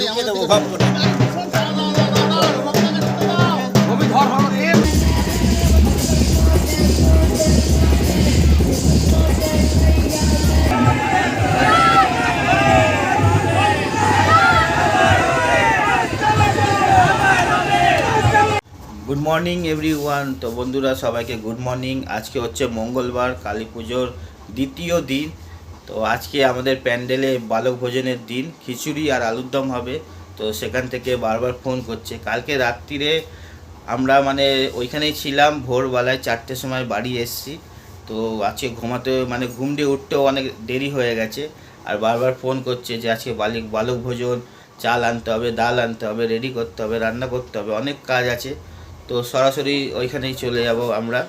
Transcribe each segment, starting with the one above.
দিকে, ঢুকিয়ে আমার দিকে। ভাব করে গুড মর্নিং এভরি ওয়ান তো বন্ধুরা সবাইকে গুড মর্নিং আজকে হচ্ছে মঙ্গলবার কালী পুজোর দ্বিতীয় দিন। তো আজকে আমাদের প্যান্ডেলে বালক ভোজনের দিন, খিচুড়ি আর আলুর দম হবে, তো সেখান থেকে বারবার ফোন করছে। কালকে রাত্রিরে আমরা মানে ওইখানেই ছিলাম, ভোরবেলায় চারটের সময় বাড়ি এসেছি। তো আজকে ঘুমাতে মানে ঘুম দিয়ে উঠতেও অনেক দেরি হয়ে গেছে। আর বারবার ফোন করছে যে আজকে বালিক, বালক ভোজন, চাল আনতে হবে, ডাল আনতে হবে, রেডি করতে হবে, রান্না করতে হবে, অনেক কাজ আছে। তো সরাসরি ওইখানেই চলে যাব আমরা।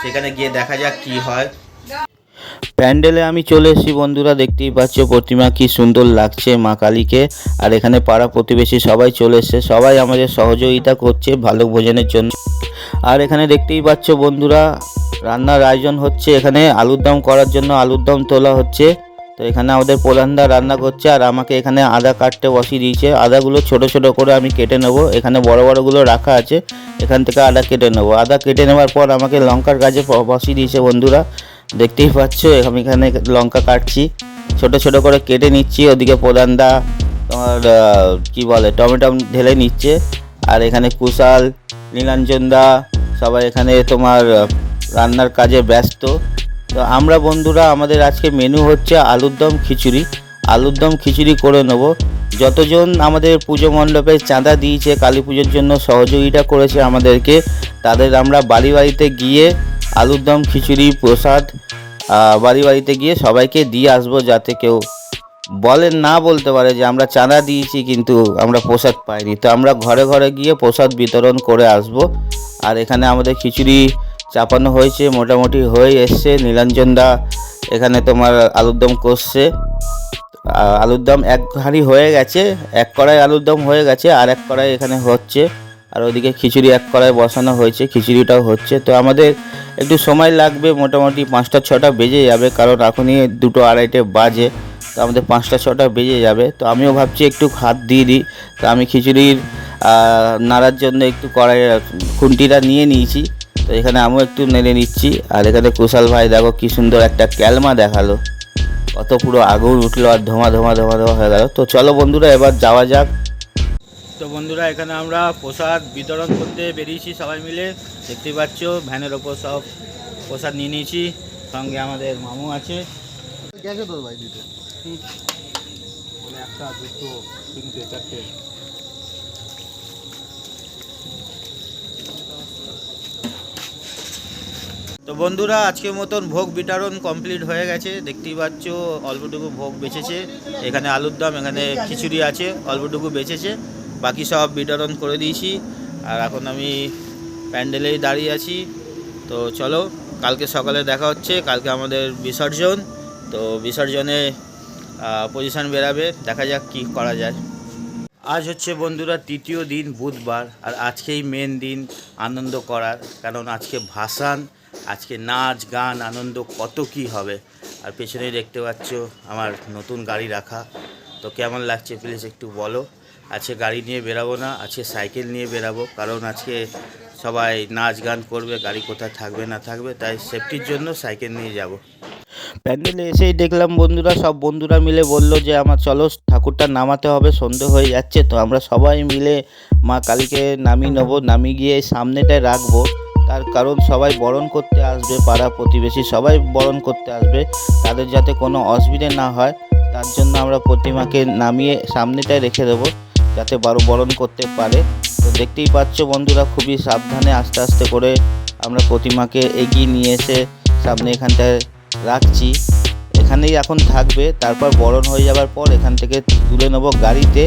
সেখানে গিয়ে দেখা যাক কি হয়। প্যান্ডেলে আমি চলে এসেছি, বন্ধুরা, দেখতেই পাচ্ছ প্রতিমা কি সুন্দর লাগছে মা কালীকে। আর এখানে পাড়া প্রতিবেশী সবাই চলে এসেছে, সবাই আমাদের সহযোগিতা করছে ভালো ভোজনের জন্য। আর এখানে দেখতেই পাচ্ছ বন্ধুরা, রান্নার আয়োজন হচ্ছে, এখানে আলুর দম করার জন্য আলুর দম তোলা হচ্ছে। তো এখানে আমাদের প্রধানদা রান্না করছে, আর আমাকে এখানে আদা কাটতে বসিয়ে দিয়েছে। আদাগুলো ছোট ছোট করে আমি কেটে নেব, এখানে বড় বড়গুলো রাখা আছে, এখান থেকে আদা কেটে নেব। আদা কেটে নেওয়ার পর আমাকে লঙ্কার গাছে বসিয়ে দিয়েছে বন্ধুরা দেখতেই পাচ্ছ, আমি এখানে লঙ্কা কাটছি। ছোট ছোট করে কেটে নিচ্ছি, ওদিকে প্রধানদা তোমার কি বলে, টমেটো ঢেলে নিচ্ছে। আর এখানে কুশাল নীলাঞ্জনদা সবাই এখানে তোমার রান্নার কাজে ব্যস্ত। তো আমরা বন্ধুরা, আমাদের আজকে মেনু হচ্ছে আলুর দম খিচুড়ি। আলুর দম খিচুড়ি করে নেব। যতজন আমাদের পুজো মণ্ডপে চাঁদা দিয়েছে, কালী পুজোর জন্য সহযোগিতা করেছে আমাদেরকে, তাদের আমরা বাড়ি বাড়িতে গিয়ে আলুর দম, খিচুড়ি, প্রসাদ বাড়ি বাড়িতে গিয়ে সবাইকে দিয়ে আসব যাতে কেউ বলেন না বলতে পারে যে আমরা চাঁদা দিয়েছি কিন্তু আমরা প্রসাদ পাইনি। তো আমরা ঘরে ঘরে গিয়ে প্রসাদ বিতরণ করে আসব। আর এখানে আমাদের খিচুড়ি চাপানো হয়েছে, মোটামুটি হয়ে এসছে। নীলাঞ্জন দা এখানে তোমার আলুর দম কষছে। আ- আলুর দম এক হাঁড়ি হয়ে গেছে, এক কড়াই আলুর দম হয়ে গেছে আর এক কড়াই এখানে হচ্ছে। আর ওদিকে খিচুড়ি এক কড়াই বসানো হয়েছে, খিচুড়িটাও হচ্ছে। তো আমাদের একটু সময় লাগবে, মোটামুটি পাঁচটা, ছটা বেজে যাবে, কারণ এখনই দুটো আড়াইটে বাজে, তো আমাদের পাঁচটা, ছটা বেজে যাবে। তো আমিও ভাবছি একটু হাত দিয়ে দিই, তো আমি খিচুড়ির নাড়ার জন্য একটু কড়াই, খুন্তিটা নিয়ে নিয়েছি, তো এখানে আমিও একটু নেড়ে নিচ্ছি। আর এখানে কুশাল ভাই দেখো কি সুন্দর একটা ক্যালমা দেখাল, কত পুরো আগুন উঠল আর ধোঁয়া ধোঁয়া ধোঁয়া ধোঁয়া হয়ে গেল। তো চলো বন্ধুরা, এবার যাওয়া যাক। তো বন্ধুরা এখানে আমরা প্রসাদ বিতরণ করতে বেরিয়েছি সবাই মিলে। দেখতে পাচ্ছ ভ্যানের ওপর সব প্রসাদ নিয়ে নিয়েছি সঙ্গে আমাদের মামু আছে। গেছে তোর ভাই দিতে একটা দুটো তিনটে চারটে। তো বন্ধুরা আজকের মতন ভোগ বিতরণ কমপ্লিট হয়ে গেছে। দেখতেই পাচ্ছ অল্পটুকু ভোগ বেঁচেছে। এখানে আলুর দম এখানে খিচুড়ি আছে অল্পটুকু বেঁচেছে। বাকি সব বিতরণ করে দিয়েছি। আর এখন আমি প্যান্ডেলেই দাঁড়িয়ে আছি। তো চলো, কালকে সকালে দেখা হচ্ছে, কালকে আমাদের বিসর্জন। তো বিসর্জনে পজিশন বেরাবে, দেখা যাক কি করা যায়। আজ হচ্ছে বন্ধুরা তৃতীয় দিন, বুধবার। আর আজকেই মেন দিন, আনন্দ করার। কারণ আজকে ভাসান, আজকে নাচ, গান, আনন্দ কত কি হবে। আর পেছনেই দেখতে পাচ্ছ আমার নতুন গাড়ি রাখা। তো কেমন লাগছে প্লিজ একটু বলো। আজকে গাড়ি নিয়ে বেরাবো না আজকে সাইকেল নিয়ে বেরাবো। কারণ আজকে সবাই নাচ গান করবে, গাড়ি কোথায় থাকবে না থাকবে, তাই সেফটির জন্য সাইকেল নিয়ে যাব। প্যান্ডেলে এসেই দেখলাম বন্ধুরা, সব বন্ধুরা মিলে বলল যে, আমার চলো, ঠাকুরটা নামাতে হবে, সন্ধে হয়ে যাচ্ছে। তো আমরা সবাই মিলে মা কালীকে নামিয়ে নেব, নামিয়ে গিয়ে সামনেটায় রাখব। তার কারণ সবাই বরণ করতে আসবে, পাড়া প্রতিবেশী সবাই বরণ করতে আসবে। তাদের যাতে কোনো অসুবিধে না হয়, তার জন্য আমরা প্রতিমাকে নামিয়ে সামনেটায় রেখে দেবো। যাতে বারো বরণ করতে পারে। তো দেখতেই পাচ্ছ বন্ধুরা, খুবই সাবধানে আস্তে আস্তে করে আমরা প্রতিমাকে এগিয়ে নিয়ে এসে সামনে এখানটায় রাখছি। এখানেই এখন থাকবে, তারপর বরণ হয়ে যাবার পর এখান থেকে তুলে নেব গাড়িতে।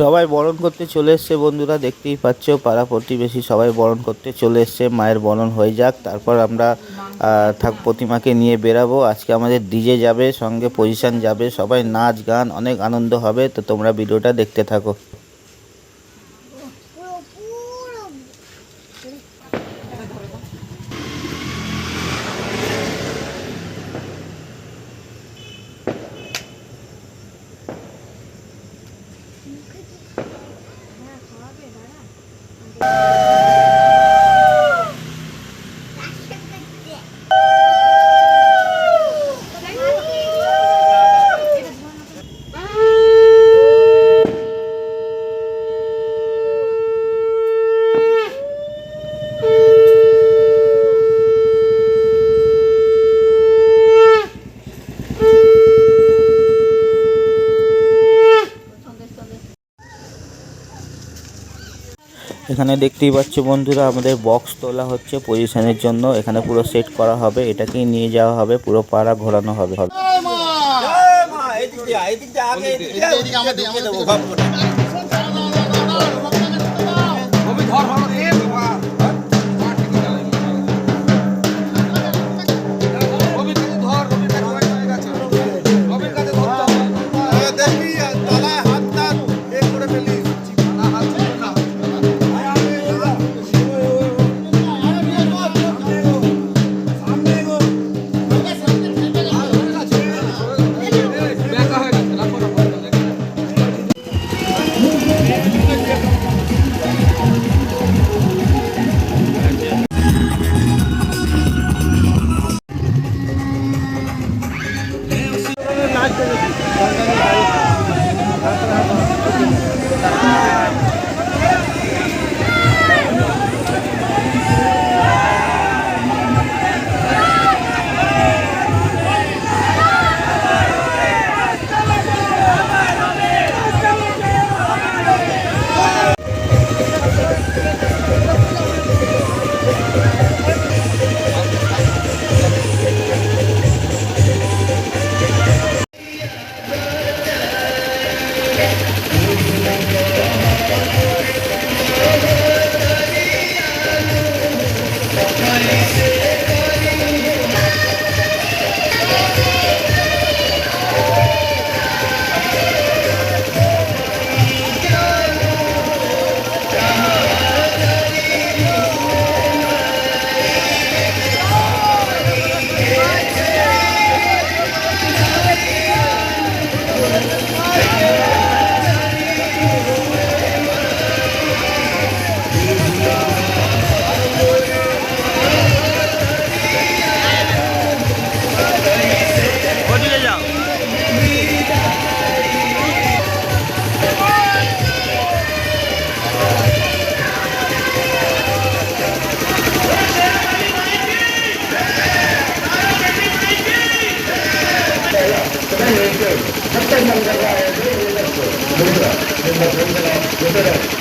সবাই বরণ করতে চলে এসছে বন্ধুরা, দেখতেই পাচ্ছ পাড়া প্রতিবেশী সবাই বরণ করতে চলে এসছে। মায়ের বরণ হয়ে যাক, তারপর আমরা থাক প্রতিমাকে নিয়ে বেরাবো। আজকে আমাদের ডিজে যাবে, সঙ্গে পজিশন যাবে, সবাই নাচ, গান, অনেক আনন্দ হবে। তো তোমরা ভিডিওটা দেখতে থাকো। এখানে দেখতেই পাচ্ছ বন্ধুরা আমাদের বক্স তোলা হচ্ছে পজিশনের জন্য। এখানে পুরো সেট করা হবে এটাকেই নিয়ে যাওয়া হবে পুরো পাড়া ঘোরানো হবে। এদিকে আমার দিকে, আমার দিকে। Gracias.